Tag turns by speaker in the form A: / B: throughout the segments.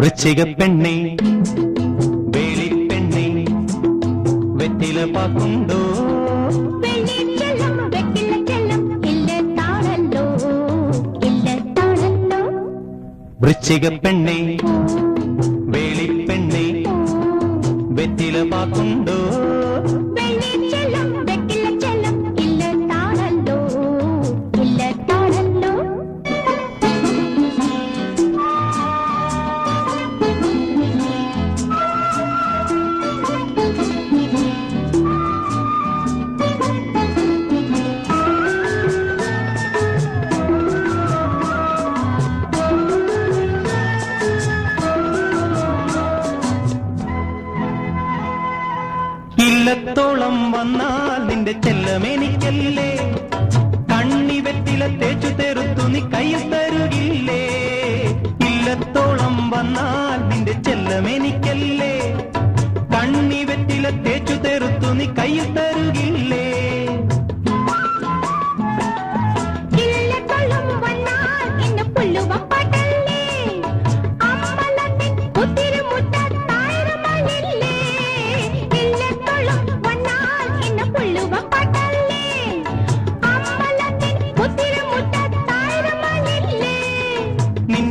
A: விருச்சிக பெண்ணை வேலி பெண்ணை வெத்தில
B: பாக்குண்டோ விருச்சிக பெண்ணை வேலி பெண்ணை வெத்தில பாக்குண்டோ
A: ഇല്ലത്തോളം വന്നാൽ നിന്റെ ചെല്ലമെനിക്കല്ലേ കണ്ണി വെറ്റില തേച്ചു തെറുത്തു നീ കയ്യിൽ തരുകില്ലേ. ഇല്ലത്തോളം വന്നാൽ നിന്റെ ചെല്ലമെനിക്കല്ലേ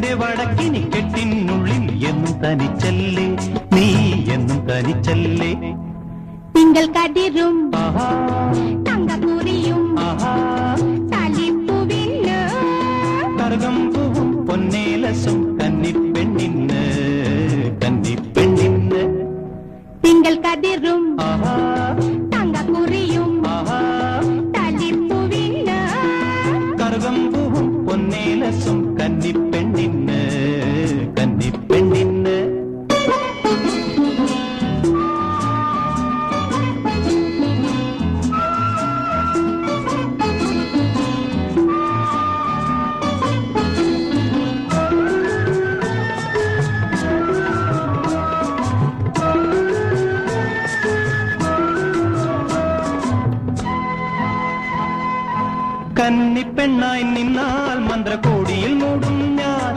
A: വടക്കിനി കെട്ടിനുള്ളിൽ എന്നും തനിച്ചല്ലേ നീ എന്നും തനിച്ചല്ലേ
B: തിങ്കൾ കതിരും
A: ആഹാ
B: തങ്കക്കുറിയും
A: ആഹാ
B: തലിപ്പുവിന്
A: കറുകം പൂവും പൊന്നേലസും കന്നിപ്പെണ്ണിന്ന് കന്നിപ്പെണ്ണിന്ന്
B: തിങ്കൾ കതിരും
A: ആഹാ കന്നിപ്പെണ്ണായി നിന്നാൽ മന്ത്രകോടിയിൽ മൂടും ഞാൻ.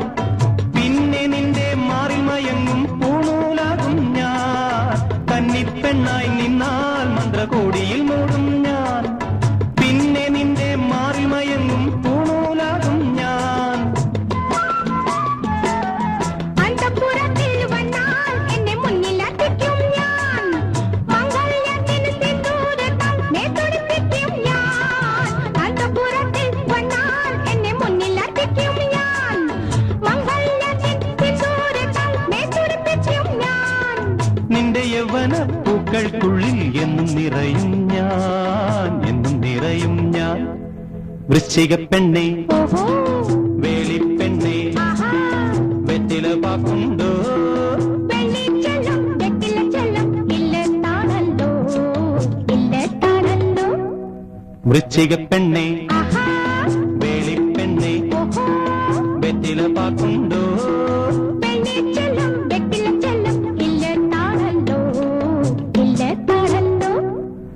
A: പിന്നെ നിന്റെ മാറിൽ മയങ്ങും പൂണൂലാകും ഞാൻ. കന്നിപ്പെണ്ണായി നിന്നാൽ മന്ത്രകോടിയിൽ മൂടും നിന്റെ യവന പൂക്കൾക്കുള്ളിൽ എന്നും നിറയും ഞാൻ എന്നും നിറയും ഞാൻ. വൃശ്ചിക പെണ്ണെ
B: ആഹാ
A: വെറ്റില പാക്കുണ്ടോ വൃശ്ചിക പെണ്ണെ വേളിപ്പെണ്ണെ വെറ്റില പാക്കുണ്ടോ